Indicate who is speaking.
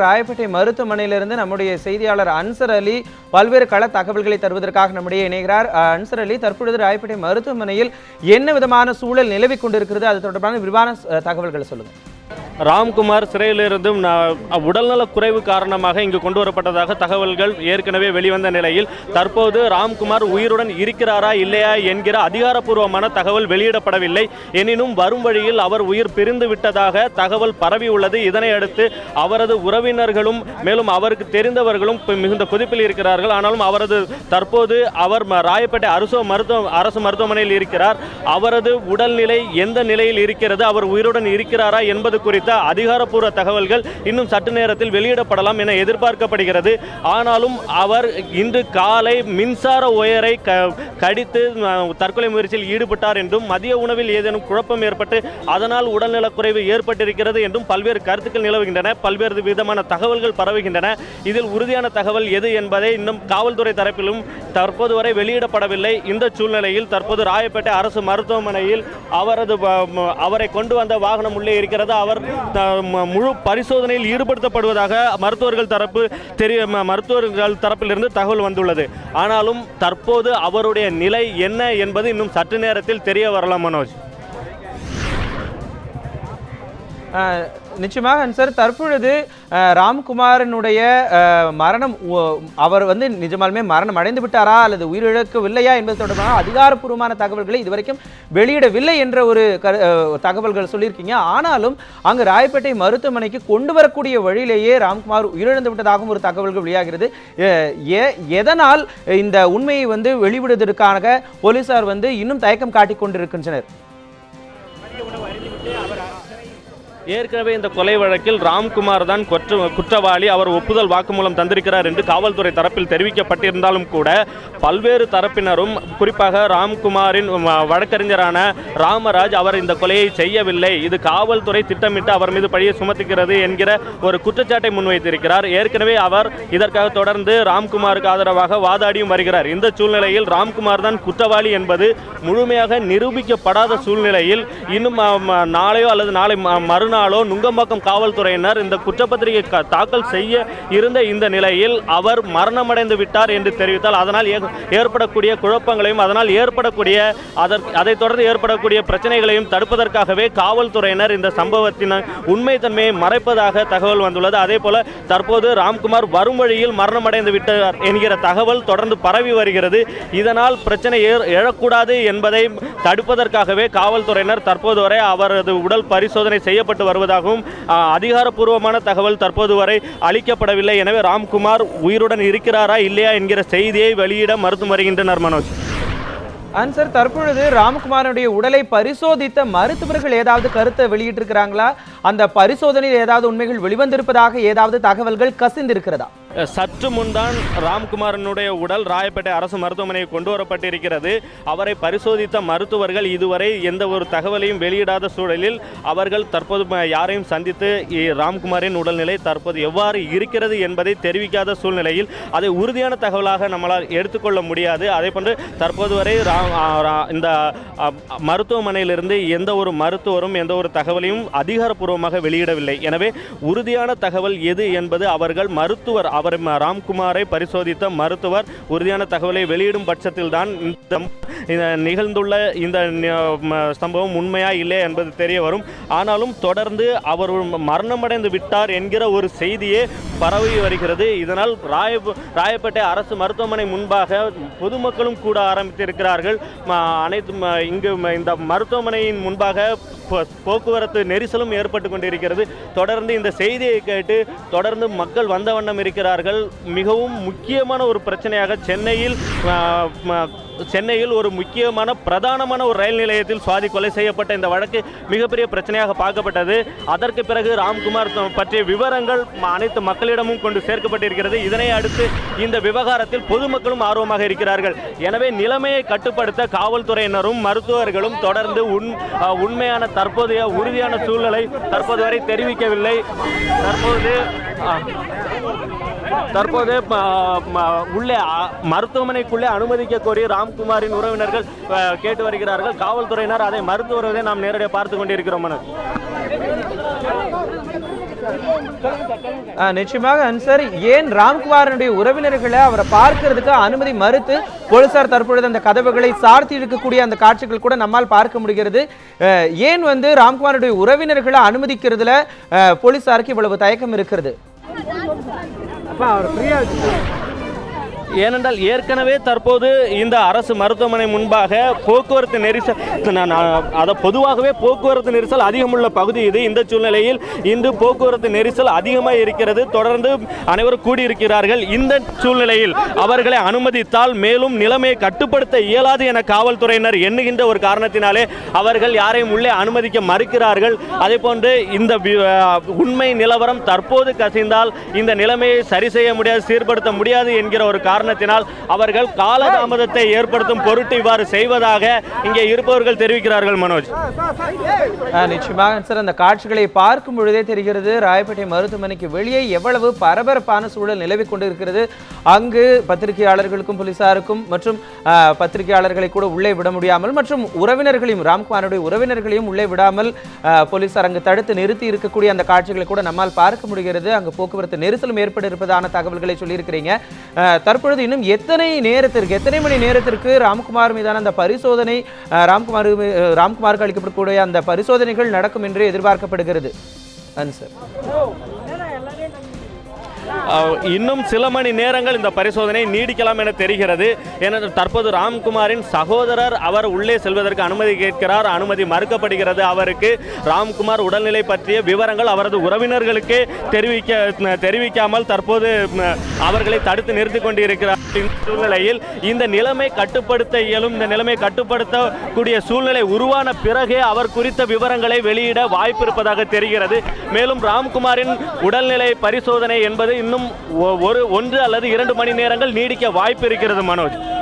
Speaker 1: ராயப்பேட்டை மருத்துவமனையிலிருந்து நம்முடைய செய்தியாளர் அன்சர் அலி பல்வேறு கள தகவல்களை தருவதற்காக நம்முடைய இணைகிறார். அன்சர் அலி தற்பொழுது ராயப்பேட்டை மருத்துவமனையில் என்ன விதமான சூழல் நிலவிக் கொண்டிருக்கிறது? அது தொடர்பான விரிவான தகவல்களை சொல்லுங்கள்
Speaker 2: ராம்குமார் சிறையிலிருந்தும் ந- உடல்நலக் குறைவு காரணமாக இங்கு கொண்டு வரப்பட்டதாக தகவல்கள் ஏற்கனவே வெளிவந்த நிலையில் தற்போது ராம்குமார் உயிருடன் இருக்கிறாரா இல்லையா என்கிற அதிகாரப்பூர்வமான தகவல் வெளியிடப்படவில்லை. எனினும் வரும் வழியில் அவர் உயிர் பிரிந்து விட்டதாக தகவல் பரவியுள்ளது இதனையடுத்து இதனை அடுத்து அவரது உறவினர்களும் மேலும் அவருக்கு தெரிந்தவர்களும் மிகுந்த குதிப்பில் இருக்கிறார்கள். ஆனாலும் அவரது தற்போது அவர் ராயப்பேட்டை அரசு மருத்துவ அரசு மருத்துவமனையில் இருக்கிறார். அவரது உடல்நிலை எந்த நிலையில் இருக்கிறது? அவர் உயிருடன் இருக்கிறாரா என்பது குறித்து அதிகாரப்பூர்வ தகவல்கள் இன்னும் சற்று நேரத்தில் வெளியிடப்படலாம் என எதிர்பார்க்கப்படுகிறது. ஆனாலும் அவர் இன்று காலை மின்சார ஒயரை க கடித்து தற்கொலை முயற்சியில் ஈடுபட்டார் என்றும் மதிய உணவில் ஏதேனும் குழப்பம் ஏற்பட்டு அதனால் உடல்நலக்குறைவு ஏற்பட்டிருக்கிறது என்றும் பல்வேறு கருத்துக்கள் நிலவுகின்றன. பல்வேறு விதமான தகவல்கள் பரவுகின்றன. இதில் உறுதியான தகவல் எது என்பதை இன்னும் காவல்துறை தரப்பிலும் தற்போது வரை வெளியிடப்படவில்லை. இந்த சூழ்நிலையில் தற்போது ராயப்பேட்டை அரசு மருத்துவமனையில் அவரது அவரை கொண்டு வந்த வாகனம் உள்ளே இருக்கிறது. அவர் முழு பரிசோதனையில் ஈடுபடுத்தப்படுவதாக மருத்துவர்கள் தரப்பு தெரிய மருத்துவர்கள் தரப்பிலிருந்து தகவல் வந்துள்ளது. ஆனாலும் தற்போது அவருடைய நிலை என்ன என்பது இன்னும் சற்று நேரத்தில் தெரிய வரலாம் மனோஜ்.
Speaker 1: நிச்சயமாக சார் தற்பொழுது ராம்குமாரனுடைய மரணம் அவர் வந்து நிஜமாலுமே மரணம் அடைந்து விட்டாரா அல்லது உயிரிழக்கவில்லையா என்பது தொடர்பான அதிகாரப்பூர்வமான தகவல்களை இதுவரைக்கும் வெளியிடவில்லை என்ற ஒரு தகவல்கள் சொல்லியிருக்கீங்க. ஆனாலும் அங்கு ராயப்பேட்டை மருத்துவமனைக்கு கொண்டு வரக்கூடிய வழியிலேயே ராம்குமார் உயிரிழந்து விட்டதாகவும் ஒரு தகவல்கள் வெளியாகிறது. எதனால் இந்த உண்மையை வந்து வெளிவிடுவதற்காக போலீசார் வந்து இன்னும் தயக்கம் காட்டிக் கொண்டிருக்கின்றனர்
Speaker 2: ஏற்கனவே இந்த கொலை வழக்கில் ராம்குமார் தான் குற்ற குற்றவாளி. அவர் ஒப்புதல் வாக்குமூலம் தந்திருக்கிறார் என்று காவல்துறை தரப்பில் தெரிவிக்கப்பட்டிருந்தாலும் கூட பல்வேறு தரப்பினரும் குறிப்பாக ராம்குமாரின் வழக்கறிஞரான ராமராஜ் அவர் இந்த கொலையை செய்யவில்லை. இது காவல்துறை திட்டமிட்டு அவர் மீது பழியை சுமத்துகிறது என்கிற ஒரு குற்றச்சாட்டை முன்வைத்திருக்கிறார். ஏற்கனவே அவர் இதற்காக தொடர்ந்து ராம்குமாருக்கு ஆதரவாக வாதாடியும் வருகிறார். இந்த சூழ்நிலையில் ராம்குமார் தான் குற்றவாளி என்பது முழுமையாக நிரூபிக்கப்படாத சூழ்நிலையில் இன்னும் நாளையோ அல்லது நாளை மறுநாள் மறுநாளோ நுங்கம்பாக்கம் காவல்துறையினர் இந்த குற்றப்பத்திரிகை தாக்கல் செய்ய இருந்த இந்த நிலையில் அவர் மரணமடைந்து விட்டார் என்று தெரிவித்தால் அதனால் ஏற்படக்கூடிய குழப்பங்களையும் அதனால் ஏற்படக்கூடிய அதைத் தொடர்ந்து ஏற்படக்கூடிய பிரச்சனைகளையும் தடுப்பதற்காகவே காவல்துறையினர் இந்த சம்பவத்தின் உண்மைத்தன்மையை மறைப்பதாக தகவல் வந்துள்ளது. அதே போல தற்போது ராம்குமார் வரும் வழியில் மரணமடைந்து விட்டார் என்கிற தகவல் தொடர்ந்து பரவி வருகிறது. இதனால் பிரச்சனை எழக்கூடாது என்பதை தடுப்பதற்காகவே காவல்துறையினர் தற்போது வரை அவரது உடல் பரிசோதனை செய்யப்பட்டு வருவதாகவும் அதிகாரப்பூர்வமான தகவல் தற்போது வரை அளிக்கப்படவில்லை. எனவே ராம்குமார் உயிருடன் இருக்கிறாரா இல்லையா என்கிற செய்தியை வெளியிட மறுத்து வருகின்றனர் மனோஜ்.
Speaker 1: அன்சர் தற்பொழுது ராமகுமாரனுடைய உடலை பரிசோதித்த மருத்துவர்கள் ஏதாவது கருத்தை வெளியிட்டிருக்கிறாங்களா? அந்த பரிசோதனையில் ஏதாவது உண்மைகள் வெளிவந்திருப்பதாக ஏதாவது தகவல்கள் கசிந்திருக்கிறதா?
Speaker 2: சற்று முன்தான் ராம்குமாரனுடைய உடல் ராயப்பேட்டை அரசு மருத்துவமனைக்கு கொண்டு வரப்பட்டிருக்கிறது அவரை பரிசோதித்த மருத்துவர்கள் இதுவரை எந்த ஒரு தகவலையும் வெளியிடாத சூழலில் அவர்கள் தற்போது யாரையும் சந்தித்து ராம்குமாரின் உடல்நிலை தற்போது எவ்வாறு இருக்கிறது என்பதை தெரிவிக்காத சூழ்நிலையில் அதை உறுதியான தகவலாக நம்மளால் எடுத்துக்கொள்ள முடியாது. அதே போன்று தற்போது வரை இந்த மருத்துவமனையிலிருந்து எந்த ஒரு மருத்துவரும் எந்த ஒரு தகவலையும் அதிகாரப்பூர்வமாக வெளியிடவில்லை. எனவே உறுதியான தகவல் எது என்பது அவர்கள் மருத்துவர் அவர் அவர் ராம்குமாரை பரிசோதித்த மருத்துவர் உறுதியான தகவலை வெளியிடும் பட்சத்தில் தான் இந்த இந்த நிகழ்ந்துள்ள இந்த சம்பவம் உண்மையா இல்லை என்பது தெரிய வரும். ஆனாலும் தொடர்ந்து அவர் மரணமடைந்து விட்டார் என்கிற ஒரு செய்தியே பரவி வருகிறது. இதனால் ராய ராயப்பேட்டை அரசு மருத்துவமனை முன்பாக பொதுமக்களும் கூட ஆரம்பித்திருக்கிறார்கள். அனைத்து ம- இங்கு இந்த மருத்துவமனையின் முன்பாக போக்குவரத்து நெரிசலும் ஏற்பட்டு கொண்டிருக்கிறது. தொடர்ந்து இந்த செய்தியை கேட்டு தொடர்ந்து மக்கள் வந்த வண்ணம் இருக்கிறார்கள். மிகவும் முக்கியமான ஒரு பிரச்சனையாக சென்னையில் சென்னையில் ஒரு முக்கியமான பிரதானமான ஒரு ரயில் நிலையத்தில் சுவாதி கொலை செய்யப்பட்ட இந்த வழக்கு மிகப்பெரிய பிரச்சனையாக பார்க்கப்பட்டது. அதற்கு பிறகு ராம்குமார் பற்றிய விவரங்கள் அனைத்து மக்களிடமும் கொண்டு சேர்க்கப்பட்டிருக்கிறது. இதனை அடுத்து இந்த விவகாரத்தில் பொதுமக்களும் ஆர்வமாக இருக்கிறார்கள். எனவே நிலைமையை கட்டுப்படுத்த காவல்துறையினரும் மருத்துவர்களும் தொடர்ந்து உண் உண்மையான தற்போதைய உறுதியான சூழ்நிலை தற்போது வரை தெரிவிக்கவில்லை. தற்போது ஆ, தற்போது உள்ளே மருத்துவமனைக்குள்ளே அனுமதிக்க கோரி ராம்குமாரின் உறவினர்கள் கேட்டு வருகிறார்கள். காவல்துறையினர் அதை மறுத்து வருவதை நாம் நேரடியாக பார்த்து கொண்டிருக்கிறோம்
Speaker 1: நிச்சயமாக அன்சர் ஏன் ராம்குமாரனுடைய உறவினர்களை அவரை பார்க்கிறதுக்கு அனுமதி மறுத்து போலீசார் தற்பொழுது அந்த கதவுகளை சார்த்தி இருக்கக்கூடிய அந்த காட்சிகள் கூட நம்மால் பார்க்க முடிகிறது. ஏன் வந்து ராம்குமாரனுடைய உறவினர்களை அனுமதிக்கிறதுல போலீசாருக்கு இவ்வளவு தயக்கம் இருக்கிறது? Paolo, obrigado.
Speaker 2: ஏனென்றால் ஏற்கனவே தற்போது இந்த அரசு மருத்துவமனை முன்பாக போக்குவரத்து நெரிசல் அதை பொதுவாகவே போக்குவரத்து நெரிசல் அதிகமுள்ள பகுதி இது. இந்த சூழ்நிலையில் இன்று போக்குவரத்து நெரிசல் அதிகமாக இருக்கிறது. தொடர்ந்து அனைவரும் கூடியிருக்கிறார்கள். இந்த சூழ்நிலையில் அவர்களை அனுமதித்தால் மேலும் நிலைமையை கட்டுப்படுத்த இயலாது என காவல்துறையினர் எண்ணுகின்ற ஒரு காரணத்தினாலே அவர்கள் யாரையும் உள்ளே அனுமதிக்க மறுக்கிறார்கள். அதே போன்று இந்த உண்மை நிலவரம் தற்போது கசிந்தால் இந்த நிலைமையை சரி செய்ய முடியாது சீர்படுத்த முடியாது என்கிற ஒரு காரணம் காரணத்தினால் அவர்கள் காலதாமதத்தை ஏற்படுத்தும் பொருட்டு இவ்வாறு செய்வதாக இங்கே இருப்பவர்கள் தெரிவிக்கிறார்கள் மனோஜ்.
Speaker 1: நிச்சயமாக சார் அந்த காட்சிகளை பார்க்கும் பொழுதே தெரிகிறது ராயப்பேட்டை மருத்துவமனைக்கு வெளியே எவ்வளவு பரபரப்பான சூழல் நிலவி கொண்டிருக்கிறது. அங்கு பத்திரிகையாளர்களுக்கும் போலீசாருக்கும் மற்றும் பத்திரிகையாளர்களை கூட உள்ளே விட முடியாமல் மற்றும் உறவினர்களையும் ராம்குமாருடைய உறவினர்களையும் உள்ளே விடாமல் போலீசார் அங்கு தடுத்து நிறுத்தி இருக்கக்கூடிய அந்த காட்சிகளை கூட நம்மால் பார்க்க முடிகிறது. அங்கு போக்குவரத்து நெரிசலும் ஏற்பட இருப்பதான தகவல்களை சொல்லியிருக்கிறீங்க. தற்போது தற்பொழுது இன்னும் எத்தனை நேரத்திற்கு எத்தனை மணி நேரத்திற்கு ராம்குமார் மீதான அந்த பரிசோதனை ராம்குமார் ராம்குமாருக்கு அளிக்கப்படக்கூடிய அந்த பரிசோதனைகள் நடக்கும் என்று எதிர்பார்க்கப்படுகிறது? அன்சர்
Speaker 2: இன்னும் சில மணி நேரங்கள் இந்த பரிசோதனை நீடிக்கலாம் என தெரிகிறது. என தற்போது ராம்குமாரின் சகோதரர் அவர் உள்ளே செல்வதற்கு அனுமதி கேட்கிறார். அனுமதி மறுக்கப்படுகிறது அவருக்கு. ராம்குமார் உடல்நிலை பற்றிய விவரங்கள் அவரது உறவினர்களுக்கே தெரிவிக்க தெரிவிக்காமல் தற்போது அவர்களை தடுத்து நிறுத்தி கொண்டிருக்கிறார். சூழ்நிலையில் இந்த நிலைமை கட்டுப்படுத்த இயலும். இந்த நிலைமை கட்டுப்படுத்தக்கூடிய சூழ்நிலை உருவான பிறகே அவர் குறித்த விவரங்களை வெளியிட வாய்ப்பு இருப்பதாக தெரிகிறது. மேலும் ராம்குமாரின் உடல்நிலை பரிசோதனை என்பது இன்னும் ஒ- ஒரு ஒன்று அல்லது இரண்டு மணி நேரங்கள் நீடிக்க வாய்ப்பு இருக்கிறது மனோஜ்.